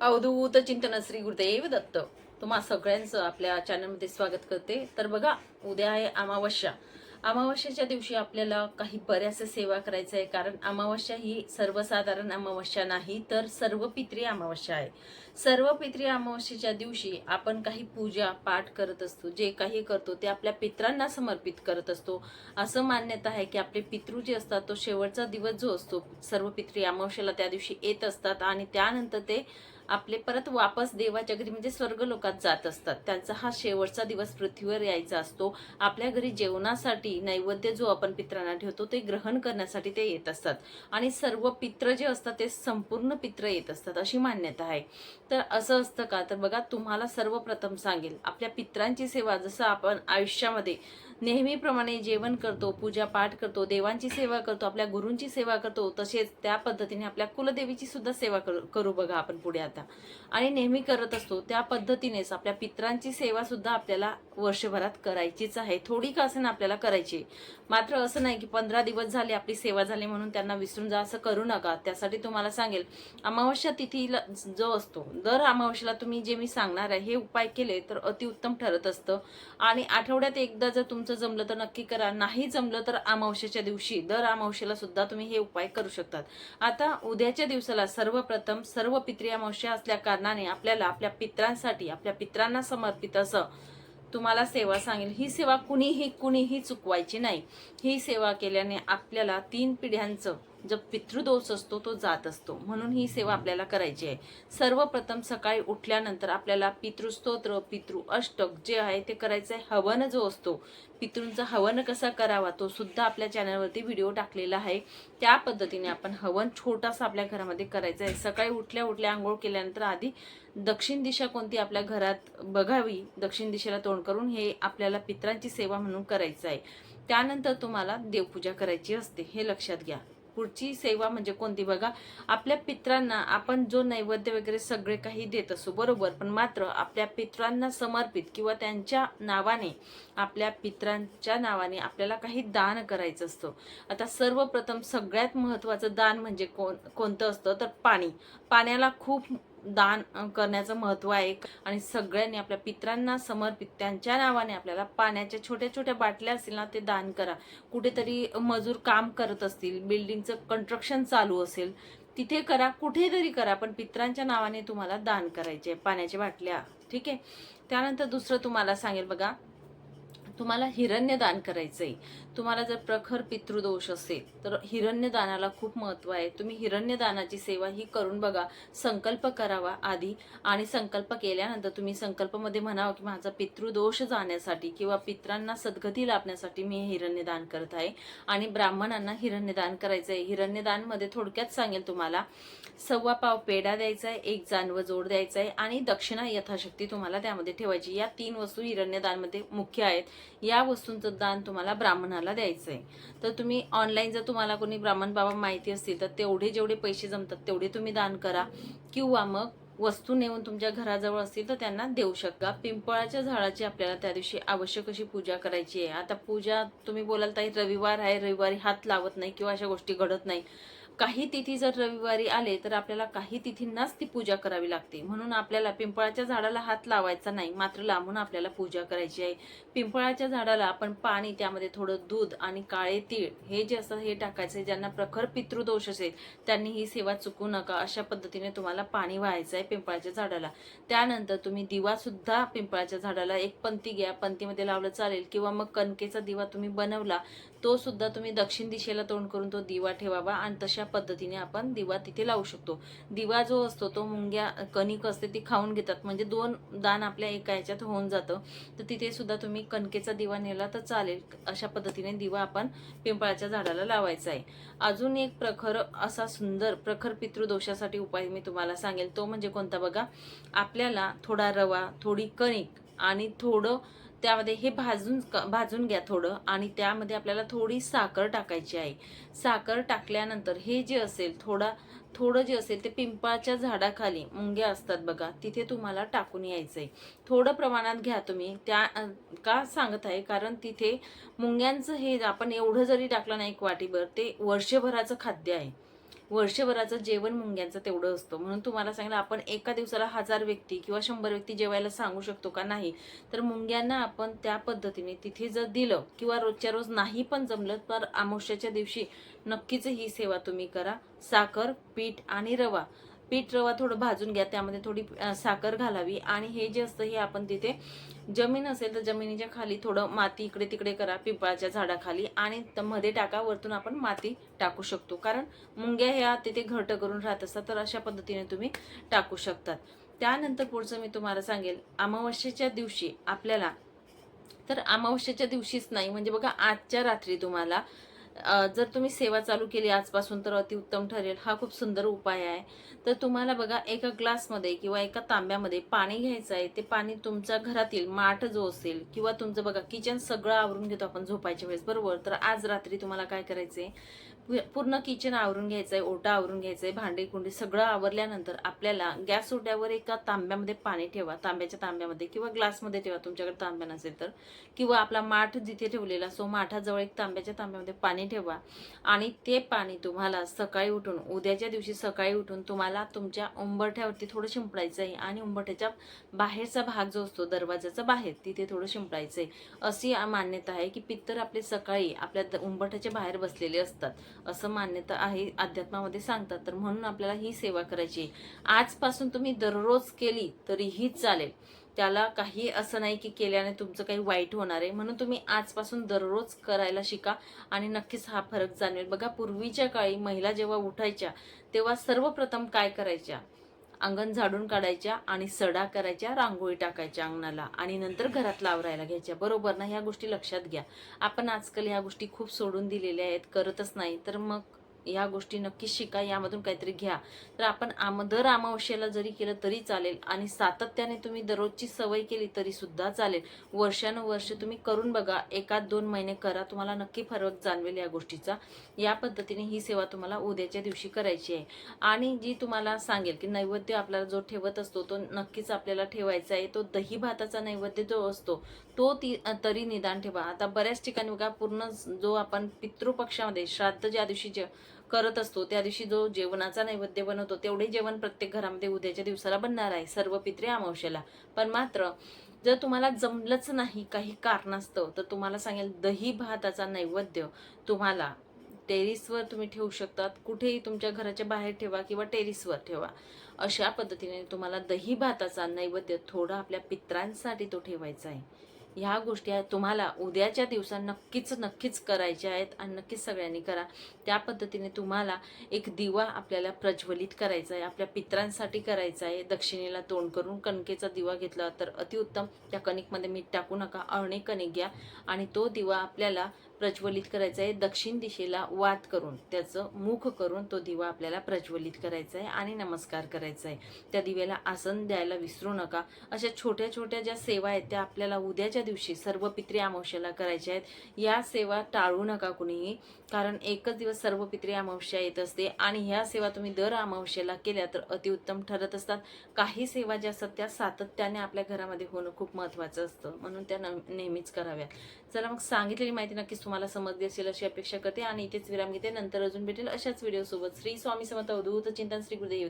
अवधूत चिंतन श्री गुरुदेव दत्त. तुम्हा सगळ्यांचं आपल्या चॅनलमध्ये स्वागत करते. तर बघा उद्या आहे अमावस्या. अमावस्याच्या दिवशी आपल्याला काही बऱ्याचशा सेवा करायचं आहे. कारण अमावस्या ही सर्वसाधारण अमावस्या नाही तर सर्व पित्री अमावस्या आहे. सर्व पित्री अमावस्येच्या दिवशी आपण काही पूजा पाठ करत असतो. जे काही करतो ते आपल्या पित्रांना समर्पित करत असतो. असं मान्यता आहे की आपले पितृ जे असतात तो शेवटचा दिवस जो असतो सर्व पित्री अमावस्याला त्या दिवशी येत असतात आणि त्यानंतर ते आपले परत वापस देवाच्या घरी म्हणजे स्वर्ग लोकात जात असतात. त्यांचा हा शेवटचा दिवस पृथ्वीवर यायचा असतो. आपल्या घरी जेवणासाठी नैवेद्य जो आपण पित्रांना ठेवतो ते ग्रहण करण्यासाठी ते येत असतात. आणि सर्व पित्र जे असतात ते संपूर्ण पित्र येत असतात अशी मान्यता आहे. तर असं असतं का? तर बघा तुम्हाला सर्वप्रथम सांगेल आपल्या पित्रांची सेवा जसं आपण आयुष्यामध्ये नेहमीप्रमाणे जेवण करतो पूजा पाठ करतो देवांची सेवा करतो आपल्या गुरूंची सेवा करतो तसेच त्या पद्धतीने आपल्या कुलदेवीची सुद्धा सेवा करू करू बघा आपण पुढे आता. आणि नेहमी करत असतो त्या पद्धतीनेच आपल्या पित्रांची सेवा सुद्धा आपल्याला वर्षभरात करायचीच आहे. थोडी का असेल आपल्याला करायची. आहे. मात्र असं नाही की पंधरा दिवस झाले आपली सेवा झाली म्हणून त्यांना विसरून जा असं करू नका. त्यासाठी तुम्हाला सांगेल अमावस्या तिथीला जो असतो दर अमावस्याला तुम्ही जे मी सांगणार आहे हे उपाय केले तर अतिउत्तम ठरत असतं. आणि आठवड्यात एकदा जर तुमचं जमलं तर नक्की करा. नाही जमलं तर अमावस्याच्या दिवशी दर अमावस्याला सुद्धा तुम्ही हे उपाय करू शकतात. आता उद्याच्या दिवसाला सर्वप्रथम सर्व पित्री अमावस्या असल्या कारणाने आपल्याला आपल्या पित्रांसाठी आपल्या पित्रांना समर्पित असं तुम्हाला सेवा सांगेल ही सेवा कुणीही कुणीही चुकवायची नाही. ही सेवा केल्याने आपल्याला तीन पिढ्यांचं जो पितृदोष असतो तो जात असतो. म्हणून ही सेवा आपल्याला करायची आहे. सर्वप्रथम सकाळी उठल्यानंतर आपल्याला पितृस्तोत्र पितृ अष्टक जे आहे ते करायचं आहे. हवन जो असतो पितृंचा हवन कसा करावा तो सुद्धा आपल्या चॅनलवरती व्हिडिओ टाकलेला आहे. त्या पद्धतीने आपण हवन छोटासा आपल्या घरामध्ये करायचं आहे. सकाळी उठल्या उठल्या आंघोळ केल्यानंतर आधी दक्षिण दिशा कोणती आपल्या घरात बघावी दक्षिण दिशेला तोंड करून हे आपल्याला पित्रांची सेवा म्हणून करायचं आहे. त्यानंतर तुम्हाला देवपूजा करायची असते हे लक्षात घ्या. पुढची सेवा म्हणजे कोणती? बघा आपल्या पित्रांना आपण जो नैवेद्य वगैरे सगळे काही देत असतो बरोबर? पण मात्र आपल्या पित्रांना समर्पित किंवा त्यांच्या नावाने आपल्या पित्रांच्या नावाने आपल्याला काही दान करायचं असतं. आता सर्वप्रथम सगळ्यात महत्त्वाचं दान म्हणजे कोण कोणतं असतं? तर पाणी. पाण्याला खूप दान करण्याचं महत्त्व आहे. आणि सगळ्यांनी आपल्या पित्रांना समर्पित त्यांच्या नावाने आपल्याला पाण्याच्या छोट्या छोट्या बाटल्या असतील ना ते दान करा. कुठेतरी मजूर काम करत असतील बिल्डिंगचं कन्स्ट्रक्शन चालू असेल तिथे करा कुठेतरी करा पण पित्रांच्या नावाने तुम्हाला दान करायचे पाण्याच्या बाटल्या. ठीक आहे? त्यानंतर दुसरं तुम्हाला सांगेल बघा तुम्हाला हिरण्यदान करायचं आहे तुम्हाला जर प्रखर पितृदोष असेल तर हिरण्यदानाला खूप महत्त्व आहे. तुम्ही हिरण्यदानाची सेवा ही करून बघा. संकल्प करावा आधी आणि संकल्प केल्यानंतर तुम्ही संकल्पमध्ये म्हणावं की माझा पितृदोष जाण्यासाठी किंवा पित्रांना सद्गती लाभण्यासाठी मी हिरण्यदान करत आहे आणि ब्राह्मणांना हिरण्यदान करायचं आहे हिरण्यदानमध्ये थोडक्यात सांगेल तुम्हाला सव्वा पाव पेढा द्यायचा आहे एक जानवं जोड द्यायचा आहे आणि दक्षिणा यथाशक्ती तुम्हाला त्यामध्ये ठेवायची. या तीन वस्तू हिरण्यदानमध्ये मुख्य आहेत. या वस्तूंचं दान तुम्हाला ब्राह्मणाला द्यायचं आहे तर तुम्ही ऑनलाईन जर तुम्हाला कोणी ब्राह्मण बाबा माहिती असतील तर तेवढे जेवढे पैसे जमतात तेवढे तुम्ही दान करा. किंवा मग वस्तू नेऊन तुमच्या घराजवळ असतील तर त्यांना देऊ शकता. पिंपळाच्या झाडाची आपल्याला त्या दिवशी आवश्यक अशी पूजा करायची आहे. आता पूजा तुम्ही बोलाल ताई रविवार आहे. रविवारी हात लावत नाही किंवा अशा गोष्टी घडत नाही. काही तिथी जर रविवारी आले तर आपल्याला काही तिथींनाच ती पूजा करावी लागते. म्हणून आपल्याला पिंपळाच्या झाडाला हात लावायचा नाही मात्र लांबून आपल्याला पूजा करायची आहे. पिंपळाच्या झाडाला आपण पाणी त्यामध्ये थोडं दूध आणि काळे तीळ हे जे असतं हे टाकायचं ज्यांना प्रखर पितृदोष असेल त्यांनी ही सेवा चुकू नका. अशा पद्धतीने तुम्हाला पाणी व्हायचं आहे पिंपळाच्या झाडाला. त्यानंतर तुम्ही दिवा सुद्धा पिंपळाच्या झाडाला एक पंती घ्या पंतीमध्ये लावलं चालेल. किंवा मग कणकेचा दिवा तुम्ही बनवला तो सुद्धा तुम्ही दक्षिण दिशेला तोंड करून तो दिवा ठेवावा. आणि तशा पद्धतीने आपण दिवा तिथे लावू शकतो. दिवा जो असतो तो मुंग्या कणिक असते ती खाऊन घेतात. म्हणजे दोन दान आपल्या एका ह्याच्यात होऊन जातं. तर तिथे सुद्धा तुम्ही कणकेचा दिवा नेला तर चालेल. अशा पद्धतीने दिवा आपण पिंपळाच्या झाडाला लावायचा आहे. अजून एक प्रखर असा सुंदर प्रखर पितृदोषासाठी उपाय मी तुम्हाला सांगेल. तो म्हणजे कोणता बघा? आपल्याला थोडा रवा थोडी कणिक आणि थोडं त्यामध्ये हे भाजून भाजून घ्या थोडं. आणि त्यामध्ये आपल्याला थोडी साखर टाकायची आहे. साखर टाकल्यानंतर हे जे असेल थोडा थोडं जे असेल ते पिंपळाच्या झाडाखाली मुंग्या असतात बघा तिथे तुम्हाला टाकून यायचं आहे थोडं प्रमाणात घ्या तुम्ही. त्या का सांगत आहे? कारण तिथे मुंग्यांचं हे आपण एवढं जरी टाकलं नाही एक वाटीभर ते वर्षभराचं खाद्य आहे. वर्षभराचं जेवण मुंग्यांचं तेवढं असतं. म्हणून तुम्हाला सांगितलं आपण एका दिवसाला हजार व्यक्ती किंवा शंभर व्यक्ती जेवायला सांगू शकतो का नाही? तर मुंग्यांना आपण त्या पद्धतीने तिथे जर दिलं किंवा रोजच्या रोज नाही पण जमलं तर अमावस्याच्या दिवशी नक्कीच ही सेवा तुम्ही करा. साखर पीठ आणि रवा. पीठ रवा थोडं भाजून घ्या त्यामध्ये थोडी साखर घालावी. आणि हे जे असतं हे आपण तिथे जमीन असेल तर जमिनीच्या खाली थोडं माती इकडे तिकडे करा पिंपळाच्या झाडाखाली आणि त- मध्ये टाका वरतून आपण माती टाकू शकतो. कारण मुंग्या ह्या तिथे घट करून राहत असतात तर अशा पद्धतीने तुम्ही टाकू शकतात. त्यानंतर पुढचं मी तुम्हाला सांगेल अमावस्येच्या दिवशी आपल्याला तर अमावस्येच्या दिवशीच नाही म्हणजे बघा आजच्या रात्री तुम्हाला जर तुम्ही सेवा चालू केली आजपासून तर अतिउत्तम ठरेल. हा खूप सुंदर उपाय आहे. तर तुम्हाला बघा एका ग्लासमध्ये किंवा एका तांब्यामध्ये पाणी घ्यायचं आहे. ते पाणी तुमच्या घरातील माठ जो असेल किंवा तुमचं बघा किचन सगळं आवरून घेतो आपण झोपायच्या वेळेस. बरोबर? तर आज रात्री तुम्हाला काय करायचं आहे पूर्ण किचन आवरून घ्यायचंय ओटा आवरून घ्यायचंय भांडी कुंडी सगळं आवरल्यानंतर आपल्याला गॅस ओट्यावर एका तांब्यामध्ये पाणी ठेवा तांब्याच्या तांब्यामध्ये किंवा ग्लासमध्ये ठेवा तुमच्याकडे तांब्या नसेल तर. किंवा आपला माठ जिथे ठेवलेला असो माठाजवळ एक तांब्याच्या तांब्यामध्ये पाणी ठेवा. आणि ते पाणी तुम्हाला सकाळी उठून उद्याच्या दिवशी सकाळी उठून तुम्हाला तुमच्या उंबरठ्यावरती थोडं शिंपडायचं आहे आणि उंबरठ्याच्या बाहेरचा भाग जो असतो दरवाजाचा बाहेर तिथे थोडं शिंपडायचं आहे अशी मान्यता आहे की पित्तर आपले सकाळी आपल्या उंबरठ्याच्या बाहेर बसलेले असतात. असं मान्यता आहे अध्यात्मामध्ये सांगतात. तर म्हणून आपल्याला ही सेवा करायची आहे. आजपासून तुम्ही दररोज केली तरीही चालेल. त्याला काही असं नाही की केल्याने तुमचं काही वाईट होणार आहे. म्हणून तुम्ही आजपासून दररोज करायला शिका आणि नक्कीच हा फरक जाणवेल. बघा पूर्वीच्या काळी महिला जेव्हा उठायच्या तेव्हा सर्वप्रथम काय करायच्या? अंगण झाडून काढायच्या आणि सडा करायच्या रांगोळी टाकायच्या अंगणाला आणि नंतर घरात लावरायला घ्यायच्या. बरोबर ना? ह्या गोष्टी लक्षात घ्या. आपण आजकाल ह्या गोष्टी खूप सोडून दिलेल्या आहेत. करतच नाही. तर मग ह्या गोष्टी नक्कीच शिका यामधून काहीतरी घ्या. तर आपण आम दर अमावस्येला जरी केलं तरी चालेल आणि सातत्याने तुम्ही दररोजची सवय केली तरी सुद्धा चालेल. वर्षानुवर्ष तुम्ही करून बघा एकात दोन महिने करा तुम्हाला नक्की फरक जाणवेल या गोष्टीचा. या पद्धतीने ही सेवा तुम्हाला उद्याच्या दिवशी करायची आहे. आणि जी तुम्हाला सांगेल की नैवेद्य आपल्याला जो ठेवत असतो तो नक्कीच आपल्याला ठेवायचा आहे. तो दही भाताचा नैवेद्य जो असतो तो ती तरी निदान ठेवा. आता बऱ्याच ठिकाणी बघा पूर्ण जो आपण पितृपक्षामध्ये श्राद्ध ज्या दिवशी जे करत असतो त्या दिवशी जो जेवणाचा नैवेद्य बनवतो तेवढे जेवण प्रत्येक घरामध्ये उद्याच्या दिवसाला बनणार आहे सर्व पित्रे अमावस्याला. पण मात्र जर तुम्हाला जमलंच नाही काही कारणास्तव तर तुम्हाला सांगेल दही भाताचा नैवेद्य तुम्हाला टेरिसवर तुम्ही ठेवू शकतात. कुठेही तुमच्या घराच्या बाहेर ठेवा किंवा टेरिसवर ठेवा. अशा पद्धतीने तुम्हाला दही भाताचा नैवेद्य थोडा आपल्या पित्रांसाठी तो ठेवायचा आहे. ह्या गोष्टी आहेत. तुम्हाला उद्याच्या दिवसात नक्कीच नक्कीच करायच्या आहेत आणि नक्कीच सगळ्यांनी करा. त्या पद्धतीने तुम्हाला एक दिवा आपल्याला प्रज्वलित करायचा आहे. आपल्या पित्रांसाठी करायचा आहे. दक्षिणेला तोंड करून कणकेचा दिवा घेतला तर अतिउत्तम. त्या कणिकमध्ये मीठ टाकू नका. अळणे कणिक घ्या आणि तो दिवा आपल्याला प्रज्वलित करायचा आहे दक्षिण दिशेला वात करून त्याचं मुख करून तो दिवा आपल्याला प्रज्वलित करायचा आहे आणि नमस्कार करायचा आहे. त्या दिव्याला आसन द्यायला विसरू नका. अशा छोट्या छोट्या ज्या सेवा आहेत त्या आपल्याला उद्याच्या दिवशी सर्व पित्री अमावश्याला करायच्या आहेत. या सेवा टाळू नका कुणीही कारण एकच दिवस सर्व पित्री अमावस्या येत असते आणि ह्या सेवा तुम्ही दर अमावस्याला केल्या तर अतिउत्तम ठरत असतात. काही सेवा ज्या असतात त्या सातत्याने आपल्या घरामध्ये होणं खूप महत्त्वाचं असतं. म्हणून त्या न- नेहमीच कराव्या चला मग सांगितलेली माहिती नक्कीच तुम्हाला समजली असेल अशी अपेक्षा करते आणि इथेच विराम घेते. नंतर अजून भेटेल अशाच व्हिडिओ सोबत. श्री स्वामी समर्थ अवधूत चिंतन श्री गुरुदेव.